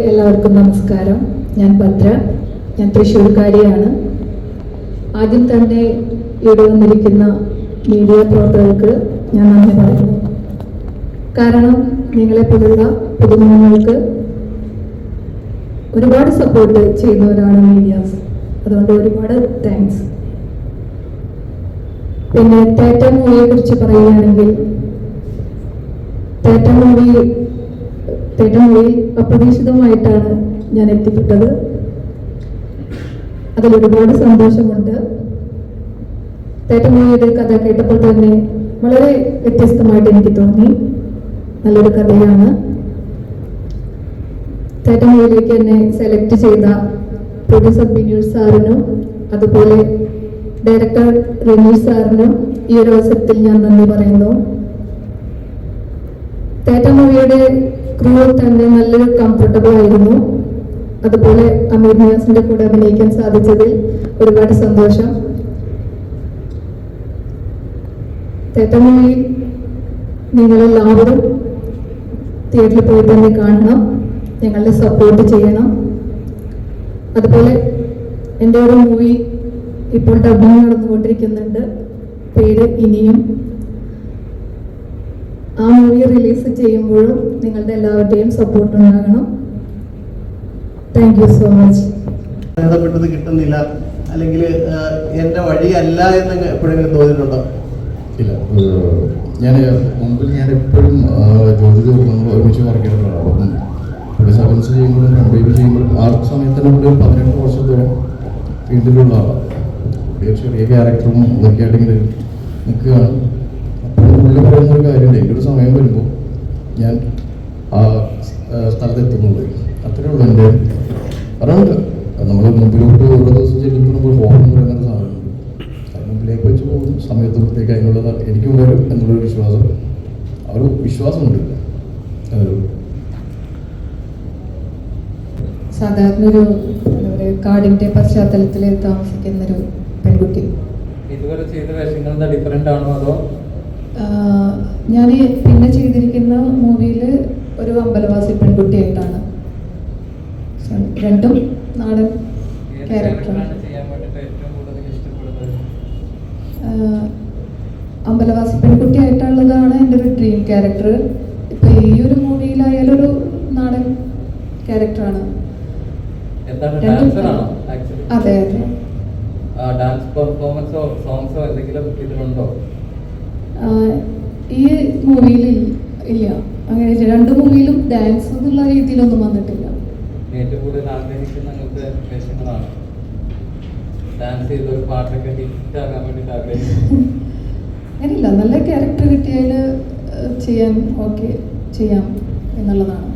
എല്ലാവർക്കും നമസ്കാരം. ഞാൻ ഭദ്ര. ഞാൻ തൃശ്ശൂർക്കാരിയാണ്. ആദ്യം തന്നെ ഇവിടെ വന്നിരിക്കുന്ന മീഡിയ പ്രവർത്തകർക്ക് ഞാൻ നന്ദി പറയുന്നു. കാരണം നിങ്ങളെ പോലുള്ള പുതുമുഖങ്ങൾക്ക് ഒരുപാട് സപ്പോർട്ട് ചെയ്യുന്നവരാണ് മീഡിയാസ് അതുകൊണ്ട് ഒരുപാട് താങ്ക്സ് പിന്നെ തേറ്റ മൂവിയെ കുറിച്ച് പറയുകയാണെങ്കിൽ തേറ്റ മൂവി തേറ്റ മൂവിയിൽ അപ്രതീക്ഷിതമായിട്ടാണ് ഞാൻ എത്തിപ്പെട്ടത്. അതിൽ ഒരുപാട് സന്തോഷമുണ്ട്. തേറ്റ മൂവിയുടെ കഥ കേട്ടപ്പോൾ തന്നെ വളരെ വ്യത്യസ്തമായിട്ട് എനിക്ക് തോന്നി. നല്ലൊരു കഥയാണ്. തേറ്റ മൂവിയിലേക്ക് എന്നെ സെലക്ട് ചെയ്ത പ്രൊഡ്യൂസർ ബിനീഷ് സാറിനും അതുപോലെ ഡയറക്ടർ രമേശ് സാറിനും ഈ ഒരു അവസരത്തിൽ ഞാൻ നന്ദി പറയുന്നു. തേറ്റ ക്രൂ തന്നെ നല്ലൊരു കംഫർട്ടബിൾ ആയിരുന്നു. അതുപോലെ അമീർ നിയാസിന്റെ കൂടെ അഭിനയിക്കാൻ സാധിച്ചതിൽ ഒരുപാട് സന്തോഷം. തേറ്റ മൂവിയിൽ നിങ്ങളെല്ലാവരും തിയേറ്ററിൽ പോയി തന്നെ കാണണം. ഞങ്ങളെ സപ്പോർട്ട് ചെയ്യണം. അതുപോലെ എന്റെ ഒരു മൂവി ഇപ്പോൾ ഡബിങ് നടന്നുകൊണ്ടിരിക്കുന്നുണ്ട്. പേര് ഇനിയും ആ മൂവി റിലീസ് ചെയ്യുമ്പോഴും നിങ്ങളുടെ എല്ലാവരുടെയും സപ്പോർട്ട് ഉണ്ടാകണം. താങ്ക് യു സോ മച്ച് ബന്ധപ്പെട്ടത് കിട്ടുന്നില്ല. അല്ലെങ്കിൽ എന്റെ വഴിയല്ല എന്ന് എപ്പോഴെങ്കിലും തോന്നിയിട്ടുണ്ടോ? ഇല്ല. ഞാൻ മുമ്പിൽ ഞാൻ എപ്പോഴും ജോലി നമ്മൾ ഒരുമിച്ച് അപ്പം പുള്ളി സർവൻസ് ചെയ്യുമ്പോഴും ബേബി ചെയ്യുമ്പോഴും ആ സമയത്ത് തന്നെ പുള്ളി ഒരു പതിനെട്ട് വർഷത്തോളം ഫീൽഡിലുള്ള ആളാണ് ചെറിയ ക്യാരക്ടറും ഇതൊക്കെ ആയിട്ട് ഇങ്ങനെ നിൽക്കുകയാണ്. പറയുന്ന ഒരു കാര്യമുണ്ട്. എന്റെ ഒരു സമയം വരുമ്പോൾ ഞാൻ ആ സ്ഥലത്തെത്തുന്നുള്ളൂ. അത്രേ ഉള്ളൂ എന്റെ പറയാനുണ്ട് നമ്മൾ മുമ്പിലോട്ട് ഓരോ ദിവസം ചെല്ലുമ്പോൾ ഹോം എന്ന് പറയുന്ന ഒരു സാധനമുണ്ട് അതിന് മുമ്പിലേക്ക് വെച്ച് പോകും സമയത്തുമ്പോഴത്തേക്ക് അതിനുള്ള എനിക്കും വരും എന്നുള്ളൊരു വിശ്വാസം. ആ ഒരു വിശ്വാസമുണ്ട്. അതൊരു സാധാരണ ഒരു കാടിന്റെ പശ്ചാത്തലത്തിൽ താമസിക്കുന്ന ഒരു പെൺകുട്ടി. ഇതുവരെ ചെയ്ത വേഷങ്ങൾ ഡിഫറെന്റ് ആണോ അതോ ഞാൻ പിന്നെ ചെയ്തിരിക്കുന്ന മൂവിയിൽ ഒരു അമ്പലവാസി പെൺകുട്ടിയായിട്ടാണ്. രണ്ടും നാടൻ ക്യാരക്ടറാണ്. അമ്പലവാസി പെൺകുട്ടിയായിട്ടുള്ളതാണ് എന്റെ ഒരു ഡ്രീം ക്യാരക്ടർ ഇപ്പൊ ഈ ഒരു മൂവിയിലായാലും ഒരു നാടൻ ക്യാരക്ടറാണ് അതെ അതെ. ഡാൻസ് പെർഫോമൻസോ സോങ്സോ എന്തെങ്കിലും ഇതിലുണ്ടോ? ഈ മൂവിയിൽ ഇല്ല അങ്ങനെ രണ്ട് മൂവിയിലും ഡാൻസ് എന്നുള്ള രീതിയിലൊന്നും വന്നിട്ടില്ല. ഏറ്റവും കൂടുതൽ ആഗ്രഹിക്കുന്ന അങ്ങനത്തെ വേഷങ്ങളാണ്. ഡാൻസ് ചെയ്ത ഒരു പാട്ടൊക്കെ ഹിറ്റ് ആകാൻ വേണ്ടിയിട്ട് ആഗ്രഹിക്കുന്നു. അങ്ങനെയില്ല. നല്ല ക്യാരക്ടർ കിട്ടിയാൽ ചെയ്യാൻ ഓക്കെ ചെയ്യാം എന്നുള്ളതാണ്.